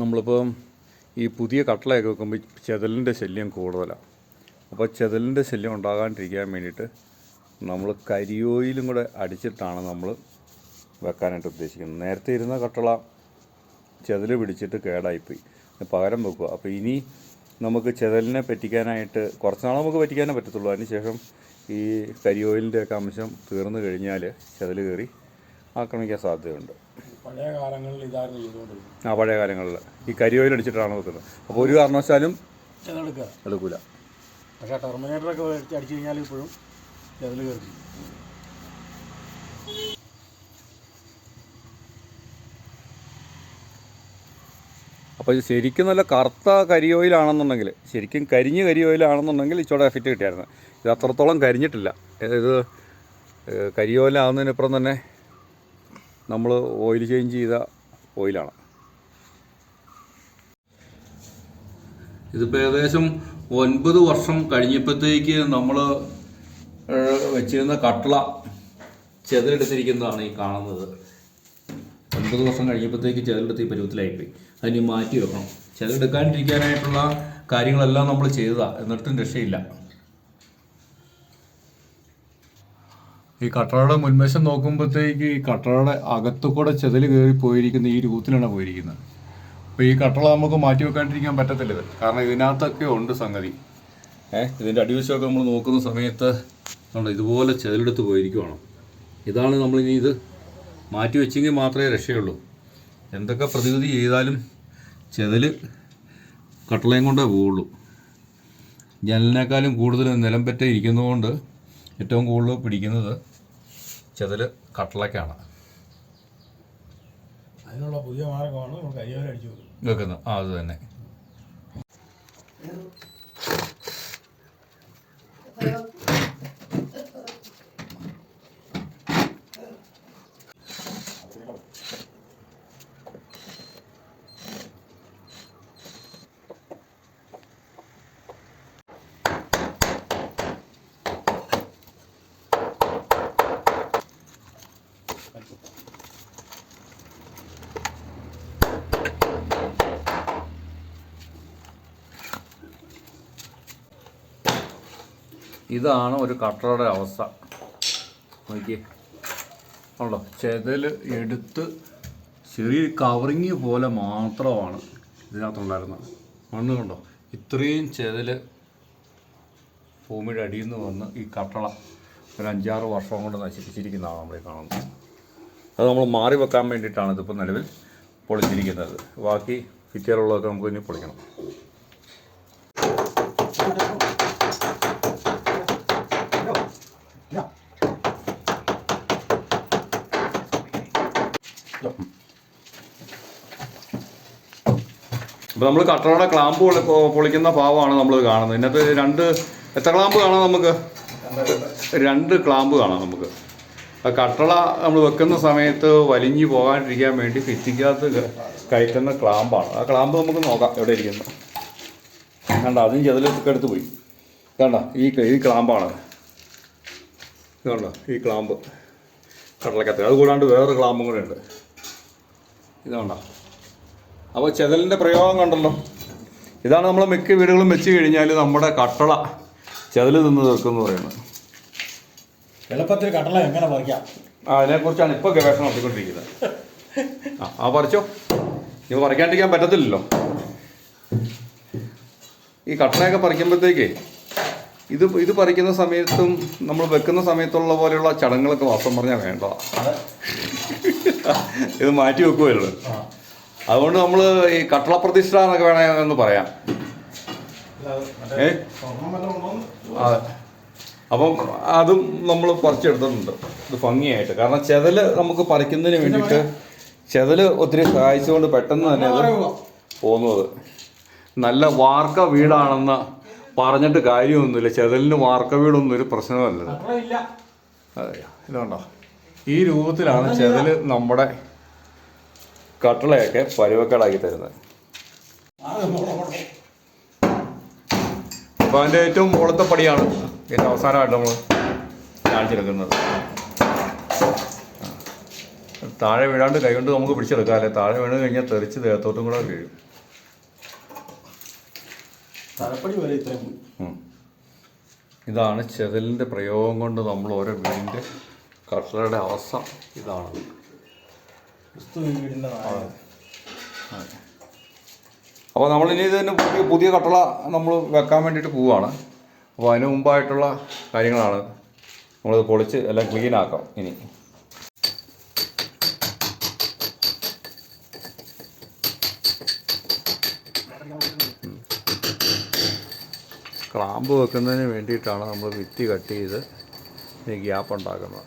നമ്മളിപ്പം ഈ പുതിയ കട്ടളയൊക്കെ വെക്കുമ്പോൾ ചെതലിന്റെ ശല്യം കൂടുതലാണ് അപ്പോൾ ചെതലിന്റെ ശല്യം ഉണ്ടാകാണ്ടിരിക്കാൻ വേണ്ടിയിട്ട് നമ്മൾ കരിയോയിലും കൂടെ അടിച്ചിട്ടാണ് നമ്മൾ വെക്കാനായിട്ട് ഉദ്ദേശിക്കുന്നത്. നേരത്തെ ഇരുന്ന കട്ടള ചെതൽ പിടിച്ചിട്ട് കേടായിപ്പോയി. പകരം വെക്കുക. അപ്പോൾ ഇനി നമുക്ക് ചെതലിനെ പറ്റിക്കാനായിട്ട് കുറച്ച് നാൾ നമുക്ക് പറ്റിക്കാനേ പറ്റത്തുള്ളൂ. അതിന് ശേഷം ഈ കരിയോയിലിന്റെയൊക്കെ അംശം തീർന്നു കഴിഞ്ഞാൽ ചെതൽ കയറി ആക്രമിക്കാൻ സാധ്യതയുണ്ട്. പഴയ കാലങ്ങളിൽ ഇതായിരുന്നു ചെയ്തുകൊണ്ടിരുന്നത്. ആ പഴയ കാലങ്ങളിൽ. ഈ കരിയോയിൽ അടിച്ചിട്ടാണ് വെക്കുന്നത്. അപ്പോൾ ഒരു കാരണവശാലും ചെതെടുക്കുക. എടുക്കൂല. പക്ഷേ ടെർമിനേറ്ററൊക്കെ അടിച്ചു കഴിഞ്ഞാൽ ഇപ്പോഴും ചെതൽ കയറി. അപ്പോൾ ഇത് ശരിക്കും നല്ല കറുത്ത കരിയോയിലാണെന്നുണ്ടെങ്കിൽ ശരിക്കും കരിഞ്ഞ് കരിയോയിലാണെന്നുണ്ടെങ്കിൽ ഇച്ചോടെ എഫക്റ്റ് കിട്ടിയായിരുന്നു. ഇത് അത്രത്തോളം കരിഞ്ഞിട്ടില്ല. ഇത് ഏഹ്, കരിയോയിലാവുന്നതിനപ്പുറം തന്നെ നമ്മൾ ഓയിൽ ചേഞ്ച് ചെയ്ത ഓയിലാണ്. ഇതിപ്പോൾ ഏകദേശം ഒൻപത് വർഷം കഴിഞ്ഞപ്പോഴത്തേക്ക് നമ്മൾ വെച്ചിരുന്ന കട്ടള ചെതിലെടുത്തിരിക്കുന്നതാണ് ഈ കാണുന്നത്. ഒൻപത് വർഷം കഴിഞ്ഞപ്പോഴത്തേക്ക് ചെതിലെടുത്ത് ഈ പരുവത്തിലായിപ്പോയി. അതിന് മാറ്റി വെക്കണം. ചെതിലെടുക്കാണ്ടിരിക്കാനായിട്ടുള്ള കാര്യങ്ങളെല്ലാം നമ്മൾ ചെയ്തതാണ് എന്നിട്ടും രക്ഷയില്ല. ഈ കട്ടറയുടെ മുൻവശം നോക്കുമ്പോഴത്തേക്ക് ഈ കട്ടറയുടെ അകത്തു കൂടെ ചെതൽ കയറി പോയിരിക്കുന്ന ഈ രൂപത്തിലാണ് പോയിരിക്കുന്നത്. അപ്പോൾ ഈ കട്ടള നമുക്ക് മാറ്റി വെക്കാണ്ടിരിക്കാൻ പറ്റത്തില്ല കാരണം ഇതിനകത്തൊക്കെ ഉണ്ട് സംഗതി. ഏഹ് ഇതിന്റെ അടിവശമൊക്കെ നമ്മൾ നോക്കുന്ന സമയത്ത് ഇതുപോലെ ചെതലെടുത്ത് പോയിരിക്കുവാണ്. ഇതാണ് നമ്മളിനി ഇത് മാറ്റി വെച്ചെങ്കിൽ മാത്രമേ രക്ഷയുള്ളൂ. എന്തൊക്കെ പ്രതിവിധി ചെയ്താലും ചെതൽ കട്ടളയും കൊണ്ടേ പോവുള്ളൂ. ജനലിനേക്കാളും കൂടുതൽ നിലം പറ്റേ ഇരിക്കുന്നതുകൊണ്ട് ഏറ്റവും കൂടുതൽ പിടിക്കുന്നത് ചെതൽ കട്ടളയ്ക്കാണ് അതിനുള്ള പുതിയ മാർഗമാണ് വെക്കുന്നത്. ആ അത് തന്നെ. ഇതാണ് ഒരു കട്ടറുടെ അവസ്ഥ. നോക്കിയേ. ഉണ്ടോ ചെതൽ എടുത്ത് ചെറിയ കവറിങ് പോലെ മാത്രമാണ് ഇതിനകത്തുണ്ടായിരുന്നത്. മണ്ണ് കണ്ടോ? ഇത്രയും ചെതൽ ഭൂമിയുടെ അടിയിൽ നിന്ന് വന്ന് ഈ കട്ടള ഒരു അഞ്ചാറ് വർഷം കൊണ്ട് നശിപ്പിച്ചിരിക്കുന്നതാണ് നമ്മൾ കാണുന്നത്. അത് നമ്മൾ മാറി വെക്കാൻ വേണ്ടിയിട്ടാണ് ഇതിപ്പോൾ നിലവിൽ പൊളിച്ചിരിക്കുന്നത്. ബാക്കി ഫിറ്ററുള്ളതൊക്കെ നമുക്ക് ഇനി പൊളിക്കണം. അപ്പോൾ നമ്മൾ കട്ടറയുടെ ക്ലാമ്പ് പൊളിക്കുന്ന ഭാവമാണ് നമ്മൾ കാണുന്നത്. ഇതിനകത്ത് രണ്ട് എത്ര ക്ലാമ്പ് കാണാം നമുക്ക്? രണ്ട് ക്ലാമ്പ് കാണാം നമുക്ക്. കട്ടള നമ്മൾ വെക്കുന്ന സമയത്ത് വലിഞ്ഞു പോകാണ്ടിരിക്കാൻ വേണ്ടി ഭിത്തിക്കകത്ത് ക- കയറ്റുന്ന ക്ലാമ്പാണ്. ആ ക്ലാമ്പ് നമുക്ക് നോക്കാം എവിടെ ഇരിക്കുന്നു. കണ്ട അതും ചെതിലൊക്കെ എടുത്ത് പോയി. കണ്ട ഈ ഈ ക്ലാമ്പാണ്. കണ്ടോ ഈ ക്ലാമ്പ്. കടലക്കത്ത് അത് കൂടാണ്ട് വേറൊരു ക്ലാമ്പും കൂടെ ഉണ്ട്. ഇത് കണ്ടോ. അപ്പോൾ ചെതലിന്റെ പ്രയോഗം കണ്ടല്ലോ. ഇതാണ് നമ്മൾ മിക്ക വീടുകളും വെച്ച് കഴിഞ്ഞാൽ നമ്മുടെ കട്ടള. ചെതൽ നിന്ന് തീർക്കുമെന്ന് പറയുന്നത്. എളുപ്പത്തിൽ കട്ടള എങ്ങനെ പറിക്കാം? ആ അതിനെക്കുറിച്ചാണ് ഇപ്പോൾ ഗവേഷണം നടത്തിക്കൊണ്ടിരിക്കുന്നത്. ആ ആ പറിച്ചോ. ഇത് പറിക്കാണ്ടിരിക്കാൻ പറ്റത്തില്ലല്ലോ. ഈ കട്ടളയൊക്കെ പറിക്കുമ്പോഴത്തേക്കേ ഇത് ഇത് പറിക്കുന്ന സമയത്തും നമ്മൾ വെക്കുന്ന സമയത്തുള്ള പോലെയുള്ള ചടങ്ങുകളൊക്കെ വാസം പറഞ്ഞാൽ വേണ്ട. ഇത് മാറ്റി വെക്കുമല്ലോ അതുകൊണ്ട് നമ്മൾ ഈ കട്ടള പ്രതിഷ്ഠ എന്നൊക്കെ വേണമെന്ന് പറയാം. ഏ അതെ. അപ്പം അതും നമ്മൾ പറിച്ചെടുത്തിട്ടുണ്ട്. ഇത് ഭംഗിയായിട്ട്. കാരണം ചെതൽ നമുക്ക് പറിക്കുന്നതിന് വേണ്ടിയിട്ട് ചെതൽ ഒത്തിരി സഹായിച്ചുകൊണ്ട് പെട്ടെന്ന് തന്നെ അത് പോകുന്നത്. നല്ല വാർക്ക വീടാണെന്ന് പറഞ്ഞിട്ട് കാര്യമൊന്നുമില്ല. ചെതലിന് വാർക്ക വീടൊന്നും ഒരു പ്രശ്നമല്ല ഇതുണ്ടോ? ഈ രൂപത്തിലാണ് ചെതൽ നമ്മുടെ കട്ടളയൊക്കെ പരുവക്കേടാക്കി തരുന്നത്. അപ്പോൾ അതിന്റെ ഏറ്റവും മുകളത്തെ പടിയാണ് ഇതിന്റെ അവസാനമായിട്ട് നമ്മൾ കാണിച്ചെടുക്കുന്നത്. താഴെ വീഴാണ്ട് കൈകൊണ്ട് നമുക്ക് പിടിച്ചെടുക്കാം അല്ലെ? താഴെ വീണ് കഴിഞ്ഞാൽ തെറിച്ച് ദേഹത്തോട്ടും കൂടെ വീഴും. ഇതാണ് ചെതലിന്റെ പ്രയോഗം കൊണ്ട് നമ്മൾ ഓരോ വീടിന്റെ കട്ടളയുടെ അവസ്ഥ ഇതാണ്. ക്രിസ്തു നമ്മൾ ഇനി അപ്പോൾ ഇതിന് പുതിയ പുതിയ കട്ടള നമ്മൾ വെക്കാൻ വേണ്ടിയിട്ട് പോവുകയാണ് അപ്പോൾ അതിന് മുമ്പായിട്ടുള്ള കാര്യങ്ങളാണ് നമ്മളിത് പൊളിച്ച് എല്ലാം ക്ലീൻ ആക്കാം ഇനി. ക്ലാമ്പ് വെക്കുന്നതിന് വേണ്ടിയിട്ടാണ് നമ്മൾ വിത്തി കട്ട് ചെയ്ത് ഈ ഗ്യാപ്പ് ഉണ്ടാക്കുന്നത്.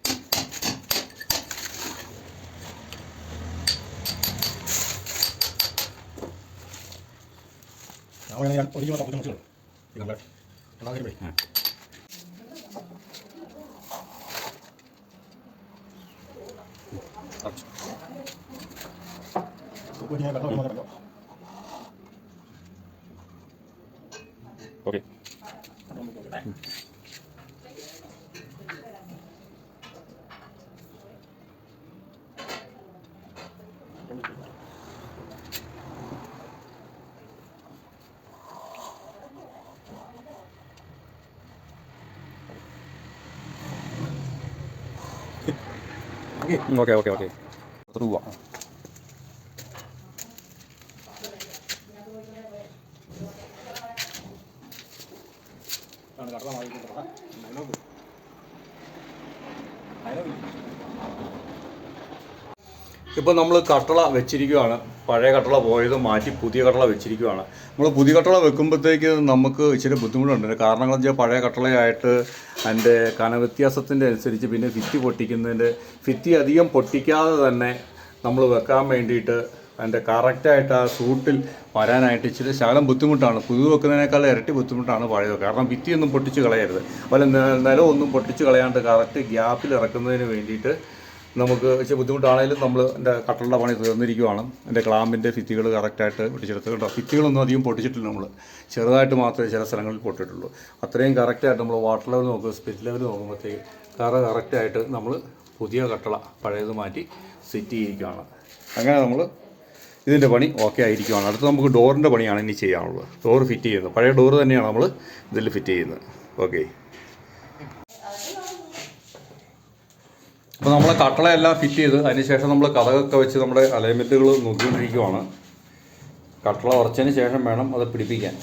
ഞാൻ ഞാൻ ഒരിക്കലും പത്ത് നിമിഷം ഇതല്ലേ ഉണ്ടാകരുതേ ഞാൻ വെള്ളം ഒഴിക്കാൻ വെള്ളം ഓക്കെ ഓക്കെ ഓക്കെ ഓക്കെ. പോവാ ആണ് ഇപ്പോൾ നമ്മൾ കട്ടള വെച്ചിരിക്കുകയാണ് പഴയ കട്ടള പോയത് മാറ്റി പുതിയ കട്ടള വെച്ചിരിക്കുകയാണ് നമ്മൾ പുതിയ കട്ടള വെക്കുമ്പോഴത്തേക്ക് നമുക്ക് ഇച്ചിരി ബുദ്ധിമുട്ടുണ്ട്. കാരണം കാരണങ്ങൾ വെച്ചാൽ പഴയ കട്ടളയായിട്ട് അതിന്റെ കനവ്യത്യാസത്തിന്റെ അനുസരിച്ച് പിന്നെ ഫിറ്റി പൊട്ടിക്കുന്നതിന്റെ ഫിറ്റി അധികം പൊട്ടിക്കാതെ തന്നെ നമ്മൾ വെക്കാൻ വേണ്ടിയിട്ട് അതിന്റെ കറക്റ്റായിട്ട് ആ സൂട്ടിൽ വരാനായിട്ട് ഇച്ചിരി ശകലം ബുദ്ധിമുട്ടാണ്. പുതു വെക്കുന്നതിനേക്കാൾ ഇരട്ടി ബുദ്ധിമുട്ടാണ് പഴയത്. കാരണം ഭിത്തിയൊന്നും പൊട്ടിച്ച് കളയരുത്. അതുപോലെ നിലമൊന്നും പൊട്ടിച്ച് കളയാണ്ട് കറക്റ്റ് ഗ്യാപ്പിൽ ഇറക്കുന്നതിന് വേണ്ടിയിട്ട് നമുക്ക് ഇച്ചിരി ബുദ്ധിമുട്ടാണെങ്കിലും നമ്മൾ എന്റെ കട്ടളുടെ പണി തീർന്നിരിക്കുവാണ്. എന്റെ ക്ലാമ്പിന്റെ ഫിത്തികൾ കറക്റ്റായിട്ട് പിടിച്ചെടുത്ത് കേട്ടോ ഫിത്തികളൊന്നും അധികം പൊട്ടിച്ചിട്ടില്ല നമ്മൾ ചെറുതായിട്ട് മാത്രമേ ചില സ്ഥലങ്ങളിൽ പൊട്ടിയിട്ടുള്ളൂ. അത്രയും കറക്റ്റായിട്ട് നമ്മൾ വാട്ടർ ലെവൽ നോക്കുക സ്പിരിറ്റ് ലെവൽ നോക്കുമ്പോഴത്തേക്ക് കറ കറക്റ്റായിട്ട് നമ്മൾ പുതിയ കട്ടള പഴയത് മാറ്റി സെറ്റ് ചെയ്തിരിക്കുകയാണ് അങ്ങനെ നമ്മൾ ഇതിന്റെ പണി ഓക്കെ ആയിരിക്കുവാണ്. അടുത്ത് നമുക്ക് ഡോറിന്റെ പണിയാണ് ഇനി ചെയ്യാനുള്ളത്. ഡോർ ഫിറ്റ് ചെയ്യുന്നത്. പഴയ ഡോറ് തന്നെയാണ് നമ്മൾ ഇതിൽ ഫിറ്റ് ചെയ്യുന്നത്. ഓക്കെ അപ്പോൾ നമ്മൾ കട്ടളയെല്ലാം ഫിറ്റ് ചെയ്ത് അതിനുശേഷം നമ്മൾ കഥകൊക്കെ വെച്ച് നമ്മുടെ അലൈൻമെന്റുകൾ നോക്കിക്കൊണ്ടിരിക്കുവാണ്. കട്ടള ഉറച്ചതിന് ശേഷം വേണം അത് പിടിപ്പിക്കാൻ.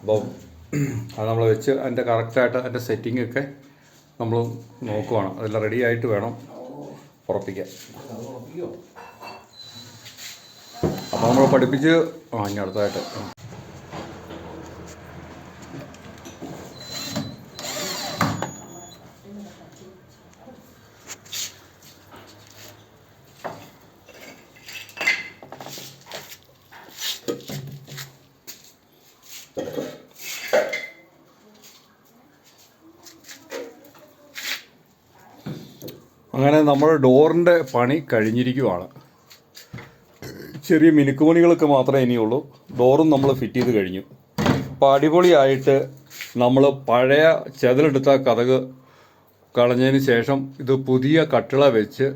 അപ്പോൾ അത് നമ്മൾ വെച്ച് അതിന്റെ കറക്റ്റായിട്ട് അതിന്റെ സെറ്റിംഗ് ഒക്കെ നമ്മൾ നോക്കുവാണ്. അതെല്ലാം റെഡി ആയിട്ട് വേണം ഉറപ്പിക്കാൻ. അപ്പോൾ നമ്മൾ പഠിപ്പിച്ച് ആ ഇനി അടുത്തതായിട്ട് അങ്ങനെ നമ്മുടെ ഡോറിന്റെ പണി കഴിഞ്ഞിരിക്കുവാണ്. ചെറിയ മിനുക്കുപണികളൊക്കെ മാത്രമേ ഇനിയുള്ളൂ. ഡോറും നമ്മൾ ഫിറ്റ് ചെയ്ത് കഴിഞ്ഞു. അപ്പോൾ അടിപൊളിയായിട്ട് നമ്മൾ പഴയ ചെതലെടുത്ത കഥക് കളഞ്ഞതിന് ശേഷം ഇത് പുതിയ കട്ടിള വെച്ച്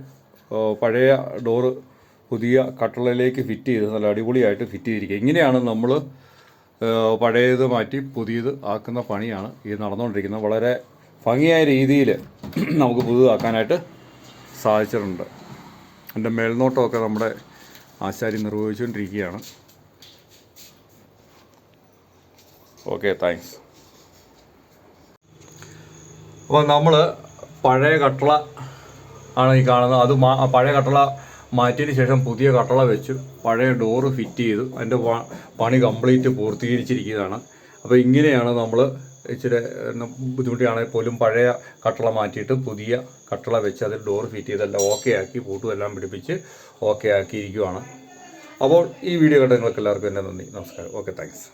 പഴയ ഡോറ് പുതിയ കട്ടിളയിലേക്ക് ഫിറ്റ് ചെയ്ത് നല്ല അടിപൊളിയായിട്ട് ഫിറ്റ് ചെയ്തിരിക്കുക. ഇങ്ങനെയാണ് നമ്മൾ പഴയത് മാറ്റി പുതിയത് ആക്കുന്ന പണിയാണ് ഈ നടന്നുകൊണ്ടിരിക്കുന്നത്. വളരെ ഭംഗിയായ രീതിയിൽ നമുക്ക് പുതുതാക്കാനായിട്ട് സാധിച്ചിട്ടുണ്ട്. എന്റെ മേൽനോട്ടമൊക്കെ നമ്മുടെ ആശാരി നിർവഹിച്ചുകൊണ്ടിരിക്കുകയാണ്. ഓക്കെ താങ്ക്സ് അപ്പോൾ നമ്മൾ പഴയ കട്ടള ആണ് ഈ കാണുന്നത്. അത് മാ പഴയ കട്ടള മാറ്റിയതിന് ശേഷം പുതിയ കട്ടള വെച്ചു. പഴയ ഡോറ് ഫിറ്റ് ചെയ്തു. അതിന്റെ പണി കംപ്ലീറ്റ് പൂർത്തീകരിച്ചിരിക്കുന്നതാണ് അപ്പോൾ ഇങ്ങനെയാണ് നമ്മൾ ഇച്ചിരി ബുദ്ധിമുട്ടിയാണെങ്കിൽ പോലും പഴയ കട്ടള മാറ്റിയിട്ട് പുതിയ കട്ടള വെച്ച് അതിൽ ഡോർ ഫിറ്റ് ചെയ്തെല്ലാം ഓക്കെ ആക്കി പൂട്ടുമെല്ലാം പിടിപ്പിച്ച് ഓക്കെ ആക്കിയിരിക്കുവാണ്. അപ്പോൾ ഈ വീഡിയോ കണ്ട നിങ്ങൾക്ക് എല്ലാവർക്കും എന്നെ നന്ദി. നമസ്കാരം. Okay thanks